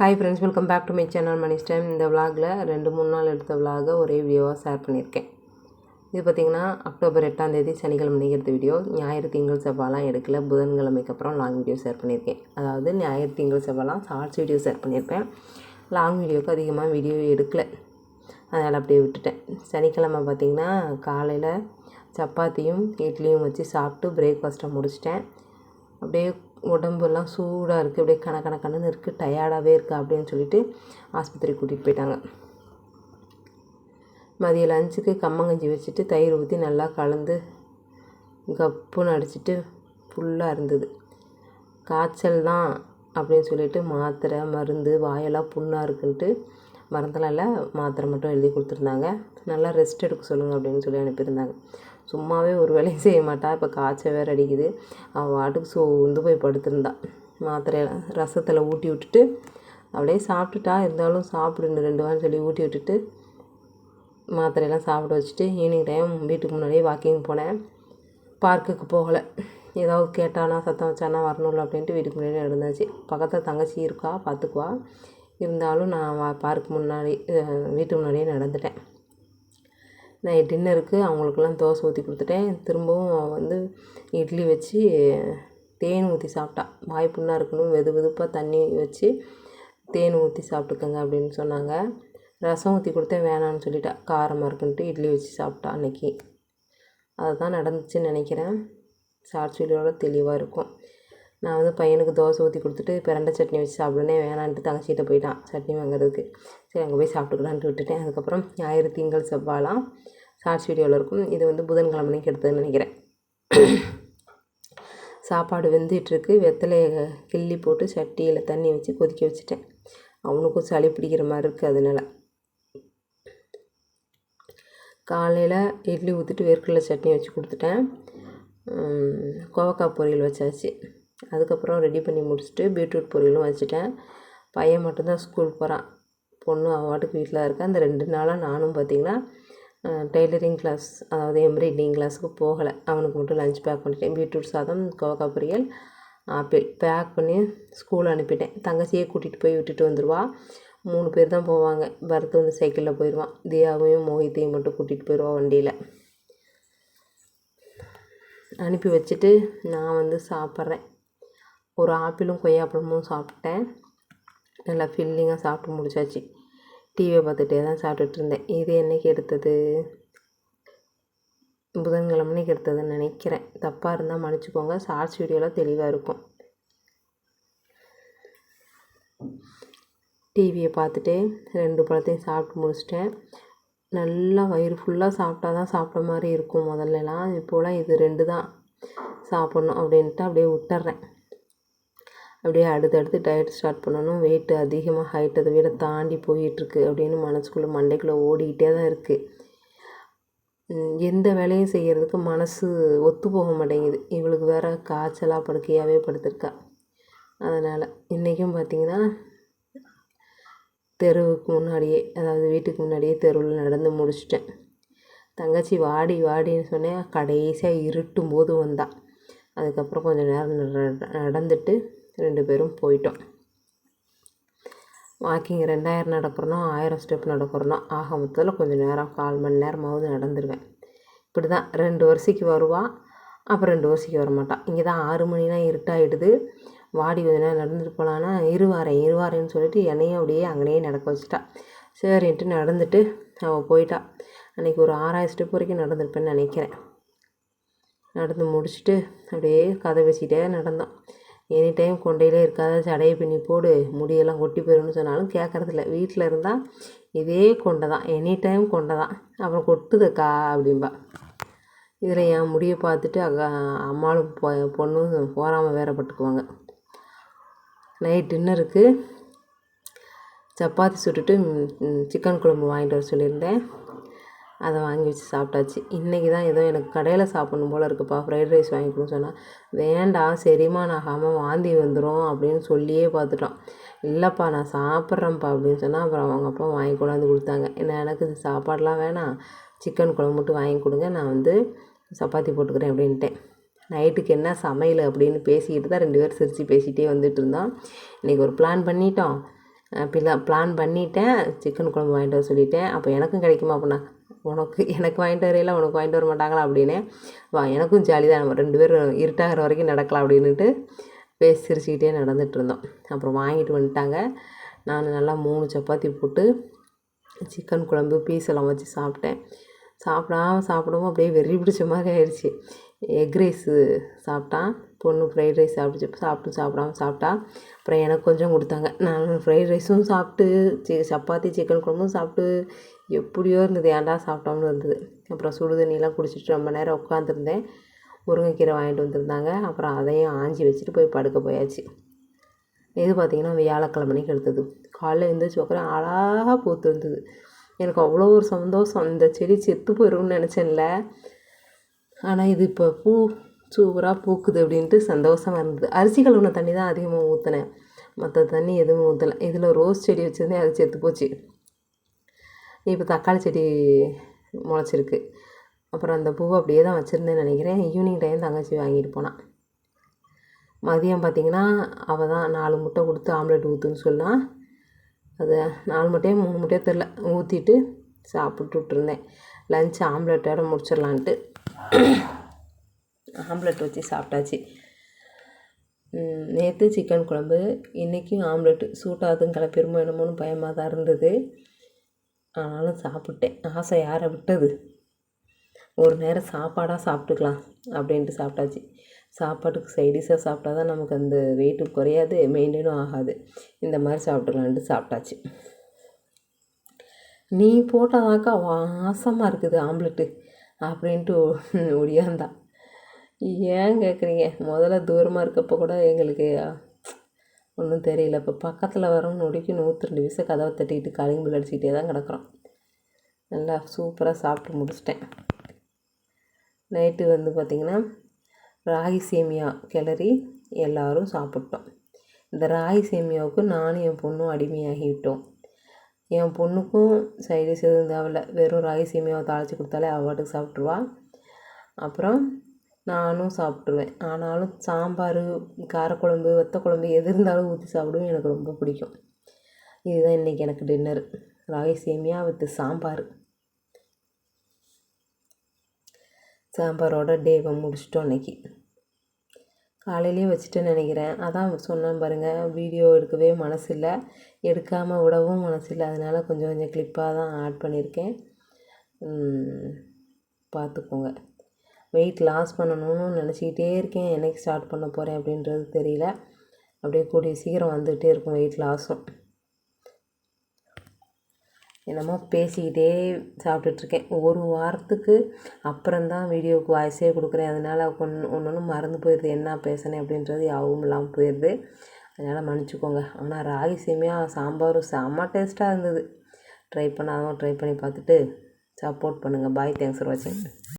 Hi friends welcome back to my channel Mani's time இந்த விலாகில் ரெண்டு மூணு நாள் எடுத்த விலாகை ஒரே வீடியோவாக ஷேர் பண்ணியிருக்கேன். இது பார்த்திங்கன்னா அக்டோபர் எட்டாம் தேதி சனிக்கிழமை அன்னைக்கு எடுத்த வீடியோ ஞாயிறு திங்கள் செவ்வாலாம் எடுக்கல. புதன்கிழமைக்கு அப்புறம் லாங் வீடியோ ஷேர் பண்ணியிருக்கேன். அதாவது ஞாயிறு திங்கள் செவ்வாலாம் ஷார்ட்ஸ் வீடியோ ஷேர் பண்ணியிருப்பேன். லாங் வீடியோவுக்கு அதிகமாக வீடியோ எடுக்கலை. அதனால் அப்படியே விட்டுட்டேன். சனிக்கிழமை பார்த்திங்கன்னா காலையில் சப்பாத்தியும் இட்லியும் வச்சு சாப்பிட்டு பிரேக்ஃபாஸ்ட்டை முடிச்சிட்டேன். அப்படியே உடம்பெல்லாம் சூடாக இருக்குது அப்படியே கண கண கணன்னு இருக்குது டயர்டாகவே இருக்குது அப்படின்னு சொல்லிட்டு ஆஸ்பத்திரி கூட்டிகிட்டு போயிட்டாங்க. மதிய லஞ்சுக்கு கம்மங்கஞ்சி வச்சுட்டு தயிர் ஊற்றி நல்லா கலந்து கப்புன்னு அடிச்சிட்டு ஃபுல்லாக இருந்தது. காய்ச்சல் தான் அப்படின்னு சொல்லிட்டு மாத்திரை மருந்து வாயெல்லாம் புண்ணாக இருக்குன்ட்டு மருந்தெல்லாம் இல்லை மாத்திரை மட்டும் எழுதி கொடுத்துருந்தாங்க. நல்லா ரெஸ்ட் எடுக்க சொல்லுங்கள் அப்படின்னு சொல்லி அனுப்பியிருந்தாங்க. சும்மாவே ஒரு வேலையும் செய்ய மாட்டா. இப்போ காய்ச்சல் வேறு அடிக்குது. அவள் வாட்டுக்கு சோர்ந்து போய் படுத்திருந்தா. மாத்திரையெல்லாம் ரசத்தில் ஊட்டி விட்டுட்டு அப்படியே சாப்பிட்டுட்டா. இருந்தாலும் சாப்பிடுன்னு ரெண்டு வாரம் சொல்லி ஊட்டி விட்டுட்டு மாத்திரையெல்லாம் சாப்பிட வச்சுட்டு ஈவினிங் டைம் வீட்டுக்கு முன்னாடியே வாக்கிங் போனேன். பார்க்குக்கு போகலை. ஏதாவது கேட்டானா சத்தம் வச்சானா வரணும்ல அப்படின்ட்டு வீட்டுக்கு முன்னாடியே நடந்தாச்சு. பக்கத்தில் தங்கச்சி இருக்கா பார்த்துக்குவா இருந்தாலும் நான் வா பார்க்கு முன்னாடி வீட்டுக்கு வீட்டு முன்னாடியே நடந்துட்டேன். நான் டின்னருக்கு அவங்களுக்கெல்லாம் தோசை ஊற்றி கொடுத்துட்டேன். திரும்பவும் வந்து இட்லி வச்சு தேன் ஊற்றி சாப்பிட்டா. வாய் புண்ணாக இருக்கணும். வெது வெதுப்பாக தண்ணி வச்சு தேன் ஊற்றி சாப்பிட்டுக்கங்க அப்படின்னு சொன்னாங்க. ரசம் ஊற்றி கொடுத்தேன். வேணான்னு சொல்லிட்டா. காரமாக இருக்குன்ட்டு இட்லி வச்சு சாப்பிட்டா அன்னைக்கு. அதுதான் நடந்துச்சுன்னு நினைக்கிறேன். சாட்சியோட தெளிவாக இருக்கும். நான் வந்து பையனுக்கு தோசை ஊற்றி கொடுத்துட்டு பிரண்டை சட்னி வச்சு சாப்பிடுனே வேணான்ட்டு தங்கச்சிகிட்ட போயிட்டான். சட்னி வாங்குறதுக்கு. சரி அங்கே போய் சாப்பிட்டுக்கலான்ட்டு விட்டுட்டேன். அதுக்கப்புறம் ஞாயிறு திங்கள் செவ்வாலாம் ஷார்ட்ஸ் வீடியோவில் இருக்கும். இது வந்து புதன்கிழமைக்கு எடுத்ததுன்னு நினைக்கிறேன். சாப்பாடு வெந்துட்டுருக்கு வெத்தலையை கிள்ளி போட்டு சட்டியில் தண்ணி வச்சு கொதிக்க வச்சுட்டேன். அவனுக்கும் சளி பிடிக்கிற மாதிரி இருக்குது அதனால. காலையில் இட்லி ஊற்றிட்டு வேர்க்கடலை சட்னி வச்சு கொடுத்துட்டேன். கோவக்காய் பொரியல் வச்சாச்சு. அதுக்கப்புறம் ரெடி பண்ணி முடிச்சுட்டு பீட்ரூட் பொரியலும் வச்சுட்டேன். பையன் மட்டும்தான் ஸ்கூல் போகிறான் பொண்ணு அவாட்டுக்கு வாட்டுக்கு வீட்டில் இருக்கா. அந்த ரெண்டு நாளாக நானும் பார்த்திங்கன்னா டெய்லரிங் கிளாஸ் அதாவது எம்ப்ராய்டிங் கிளாஸுக்கு போகலை. அவனுக்கு மட்டும் லஞ்ச் பேக் பண்ணிட்டேன். பீட்ரூட் சாதம் கோவக்காய் பொரியல் ஆப்பிள் பேக் பண்ணி ஸ்கூல் அனுப்பிட்டேன். தங்கச்சியே கூட்டிகிட்டு போய் விட்டுட்டு வந்துடுவா மூணு பேர் தான் போவாங்க. பரத் வந்து சைக்கிளில் போயிடுவான் தியாவையும் மோகித்தையும் மட்டும் கூட்டிகிட்டு போயிடுவான் வண்டியில். அனுப்பி வச்சுட்டு நான் வந்து சாப்பிட்றேன். ஒரு ஆப்பிளும் கொய்யாப்பழமும் சாப்பிட்டேன். நல்லா ஃபில்லிங்காக சாப்பிட்டு முடிச்சாச்சு. டிவியை பார்த்துட்டே தான் சாப்பிட்டுட்டு இருந்தேன். இது என்னைக்கு எடுத்தது? புதன்கிழமைக்கு எடுத்ததுன்னு நினைக்கிறேன். தப்பாக இருந்தால் மன்னிச்சுக்கோங்க. ஷார்ட்ஸ் வீடியோலாம் தெளிவாக இருக்கும். டிவியை பார்த்துட்டு ரெண்டு பழத்தையும் சாப்பிட்டு முடிச்சிட்டேன். நல்லா வயிறு ஃபுல்லாக சாப்பிட்டா தான் சாப்பிட்ட மாதிரி இருக்கும் முதல்லலாம். இப்போலாம் இது ரெண்டு தான் சாப்பிட்ணும் அப்படின்ட்டு அப்படியே விட்டுறேன். அப்படியே அடுத்தடுத்து டயட் ஸ்டார்ட் பண்ணணும். வெயிட் அதிகமாக ஹைட் அதை விட தாண்டி போயிட்டுருக்கு அப்படின்னு மனசுக்குள்ளே மண்டைக்குள்ளே ஓடிக்கிட்டே தான் இருக்குது எந்த வேலையும் செய்கிறதுக்கு மனசு ஒத்து போக மாட்டேங்குது. இவளுக்கு வேற காய்ச்சலாக படுக்கையாகவே படுத்திருக்கா. அதனால் இன்றைக்கும் பார்த்திங்கன்னா தெருவுக்கு முன்னாடியே அதாவது வீட்டுக்கு முன்னாடியே தெருவில் நடந்து முடிச்சிட்டேன். தங்கச்சி வாடி வாடின்னு சொன்னேன். கடைசியாக இருட்டும் போது வந்தாள் அதுக்கப்புறம் கொஞ்சம் நேரம் நடந்துட்டு ரெண்டு பேரும் போயிட்டோம். வாக்கிங் ரெண்டாயிரம் நடக்கிறனோ ஆயிரம் ஸ்டெப் நடக்கிறனோ ஆக மொத்தத்தில் கொஞ்சம் நேரம் கால் மணி நேரமாவது நடந்துருவேன். இப்படி தான் ரெண்டு வருஷத்துக்கு வருவா அப்புறம் ரெண்டு வருஷத்துக்கு வர மாட்டான் இங்கே தான் ஆறு மணினா இருட்டாயிடுது. வாடி கொஞ்ச நேரம் நடந்துட்டு போகலான்னா இருவாரேன் இருவாரேன்னு சொல்லிட்டு என்னையும் அப்படியே அங்கேயே நடக்க வச்சுட்டா. சரின்ட்டு நடந்துட்டு அவள் போயிட்டா. அன்றைக்கி ஒரு ஆறாயிரம் ஸ்டெப் வரைக்கும் நடந்திருப்பேன்னு நினைக்கிறேன். நடந்து முடிச்சுட்டு அப்படியே கதை பேசிக்கிட்டே நடந்தோம் எனி டைம் கொண்டையிலே இருக்காத சடையை பின்னி போடு முடியெல்லாம் கொட்டி போயிடும்னு சொன்னாலும் கேட்குறதில்ல வீட்டில் இருந்தால் இதே கொண்டை தான் எனி டைம் கொண்டை தான் அப்புறம் கொட்டுதுக்கா அப்படிம்பா. இதில் என் முடியை பார்த்துட்டு அக்கா அம்மாளும் பொ பொண்ணும் போகாமல் வேற பட்டுக்குவாங்க. நைட் டின்னருக்கு சப்பாத்தி சுட்டுட்டு சிக்கன் குழம்பு வாங்கிட்டு வர சொல்லியிருந்தேன். அதை வாங்கி வச்சு சாப்பிட்டாச்சு. இன்றைக்கி தான் ஏதோ எனக்கு கடையில் சாப்பிடணும் போல் இருக்குப்பா. ஃப்ரைட் ரைஸ் வாங்கி கொடுன்னு சொன்னால் வேண்டாம் செரிமானம் ஆகாமல் வாந்தி வந்துடும் அப்படின்னு சொல்லியே பார்த்துட்டோம் இல்லைப்பா நான் சாப்பிட்றேன்ப்பா அப்படின்னு சொன்னால் அப்புறம் அவங்க அப்பா வாங்கி கொண்டாந்து கொடுத்தாங்க. என்ன எனக்கு இந்த சாப்பாடெலாம் வேணாம். சிக்கன் குழம்பு மட்டும் வாங்கி கொடுங்க. நான் வந்து சப்பாத்தி போட்டுக்கிறேன் அப்படின்ட்டேன். நைட்டுக்கு என்ன சமையல் அப்படின்னு பேசிக்கிட்டு தான் ரெண்டு பேரும் சிரித்து பேசிகிட்டே வந்துட்டு இருந்தோம் இன்றைக்கி ஒரு பிளான் பண்ணிட்டோம். பிள்ளை பிளான் பண்ணிட்டேன். சிக்கன் குழம்பு வாங்கிட்டு வர சொல்லிட்டேன். அப்போ எனக்கும் கிடைக்குமா அப்படின்னா உனக்கு எனக்கு வாங்கிட்டு வரையில உனக்கு வாங்கிட்டு வர மாட்டாங்களா அப்படின்னு. வா எனக்கும் ஜாலி தான். நம்ம ரெண்டு பேரும் இருட்டாகிற வரைக்கும் நடக்கலாம் அப்படின்னுட்டு பேசி சிரிச்சுக்கிட்டே நடந்துட்டு இருந்தோம் அப்புறம் வாங்கிட்டு வந்துட்டாங்க. நான் நல்லா மூணு சப்பாத்தி போட்டு சிக்கன் குழம்பு பீஸ் எல்லாம் வச்சு சாப்பிட்டேன். சாப்பிடாம சாப்பிடவும் அப்படியே வெறி பிடிச்ச மாதிரி ஆயிடுச்சு. எக் ரைஸு சாப்பிட்டான். பொண்ணு ஃப்ரைட் ரைஸ் சாப்பிட்டு சாப்பிட்டு சாப்பிடாம சாப்பிட்டா. அப்புறம் எனக்கு கொஞ்சம் கொடுத்தாங்க. நான் ஃப்ரைட் ரைஸும் சாப்பிட்டு சி சப்பாத்தி சிக்கன் குழம்பும் சாப்பிட்டு எப்படியோ இருந்தது ஏன்டா சாப்பிட்டோம்னு இருந்தது. அப்புறம் சுடு தண்ணியெலாம் குடிச்சிட்டு ரொம்ப நேரம் உட்காந்துருந்தேன் முருங்கைக்கீரை வாங்கிட்டு வந்திருந்தாங்க. அப்புறம் அதையும் ஆஞ்சி வச்சுட்டு போய் படுக்க போயாச்சு. இது பார்த்திங்கன்னா வியாழக்கிழமனைக்கு எடுத்தது காலைல எழுந்திரிச்சு பார்க்குறேன் அழகாக பூத்து வந்தது எனக்கு அவ்வளோ ஒரு சந்தோஷம். இந்த செடி செத்து போயிடும்னு நினச்சேன்ல. ஆனால் இது இப்போ பூ சூப்பராக பூக்குது அப்படின்ட்டு சந்தோஷமாக இருந்தது. அரிசி கழுவுன தண்ணி தான் அதிகமாக ஊற்றினேன் மற்ற தண்ணி எதுவும் ஊற்றலை இதில் ரோஸ் செடி வச்சுருந்தேன் அது செத்து போச்சு. இப்போ தக்காளி செடி முளைச்சிருக்கு. அப்புறம் அந்த பூவை அப்படியே தான் வச்சுருந்தேன்னு நினைக்கிறேன். ஈவினிங் டைம் தங்கச்சி வாங்கிட்டு போனான் மதியம் பார்த்திங்கன்னா அவள் தான் நாலு முட்டை கொடுத்து ஆம்லெட் ஊற்றுன்னு சொன்னால் அது நாலு முட்டையோ மூணு முட்டையோ தெரில ஊற்றிட்டு சாப்பிட்டு விட்டுருந்தேன். லஞ்ச் ஆம்லெட்டோட முடிச்சிடலான்ட்டு. ஆம்லெட் வச்சு சாப்பிட்டாச்சு. நேற்று சிக்கன் குழம்பு. இன்றைக்கும் ஆம்லெட்டு சூட்டாதும் கிளப்பிருமோ என்னமோன்னு பயமாக தான் இருந்தது. ஆனாலும் சாப்பிட்டேன். ஆசை யாரை விட்டது? ஒரு நேரம் சாப்பாடாக சாப்பிட்டுக்கலாம் அப்படின்ட்டு சாப்பிட்டாச்சு. சாப்பாட்டுக்கு சைடிஷாக சாப்பிட்டா தான் நமக்கு அந்த வெயிட்டு குறையாது மெயின்டைனும் ஆகாது. இந்த மாதிரி சாப்பிட்டுக்கலான்ட்டு சாப்பிட்டாச்சு. நீ போட்டாதாக்கா வாசமாக இருக்குது ஆம்லெட்டு அப்படின்ட்டு ஒடியாந்தான் ஏன் கேட்குறீங்க முதல்ல தூரமாக இருக்கப்போ கூட எங்களுக்கு ஒன்றும் தெரியல. இப்போ பக்கத்தில் வரும் நொடிக்கு நூற்றி ரெண்டு வீச கதவை தட்டிக்கிட்டு காலிங் பில் அடிச்சுக்கிட்டே தான் கிடக்குறோம். நல்லா சூப்பராக சாப்பிட்டு முடிச்சிட்டேன். நைட்டு வந்து பார்த்திங்கன்னா ராகி சேமியா கிளறி எல்லோரும் சாப்பிட்டோம். இந்த ராகி சேமியாவுக்கு நானும் என் பொண்ணும் அடிமையாகிவிட்டோம். என் பொண்ணுக்கும் சைடிஷ் எதுவும் தேவையில்ல. வெறும் ராகி சேமியாவை தாளித்து கொடுத்தாலே அவட்டுக்கு சாப்பிட்ருவா அப்புறம் நானும் சாப்பிட்ருவேன் ஆனாலும் சாம்பார் காரக்குழம்பு வத்தக்குழம்பு எது இருந்தாலும் ஊற்றி சாப்பிடுவேன். எனக்கு ரொம்ப பிடிக்கும். இதுதான் இன்றைக்கி எனக்கு டின்னர் ராகி சேமியா வித்து சாம்பார். சாம்பாரோட டேவை முடிச்சிட்டோம் அன்றைக்கி காலையிலேயே வச்சுட்டேன்னு நினைக்கிறேன். அதான் சொன்னேன் பாருங்கள் வீடியோ எடுக்கவே மனசு இல்லை எடுக்காமல் விடவும் மனசு இல்லை அதனால் கொஞ்சம் கொஞ்சம் கிளிப்பாக தான் ஆட் பண்ணியிருக்கேன். பார்த்துக்கோங்க. வெயிட் லாஸ் பண்ணணும்னு நினச்சிக்கிட்டே இருக்கேன். என்றைக்கு ஸ்டார்ட் பண்ண போகிறேன் அப்படின்றது தெரியல. அப்படியே கூடிய சீக்கிரம் வந்துகிட்டே இருக்கும் வெயிட் லாஸும். என்னமோ பேசிக்கிட்டே சாப்பிட்டுட்ருக்கேன். ஒரு வாரத்துக்கு அப்புறம்தான் வீடியோவுக்கு வாய்ஸே கொடுக்குறேன். அதனால் ஒன்று ஒன்று ஒன்று மறந்து போயிடுது. என்ன பேசினேன் அப்படின்றது யாவும் இல்லாமல் போயிடுது. அதனால் மன்னிச்சிக்கோங்க. ஆனால் ராகி சேமியா சாம்பாரும் செம்ம டேஸ்ட்டாக இருந்தது. ட்ரை பண்ணாதவங்க ட்ரை பண்ணி பார்த்துட்டு சப்போர்ட் பண்ணுங்கள் பாய் தேங்க்ஸ் ஃபார் வாட்சிங்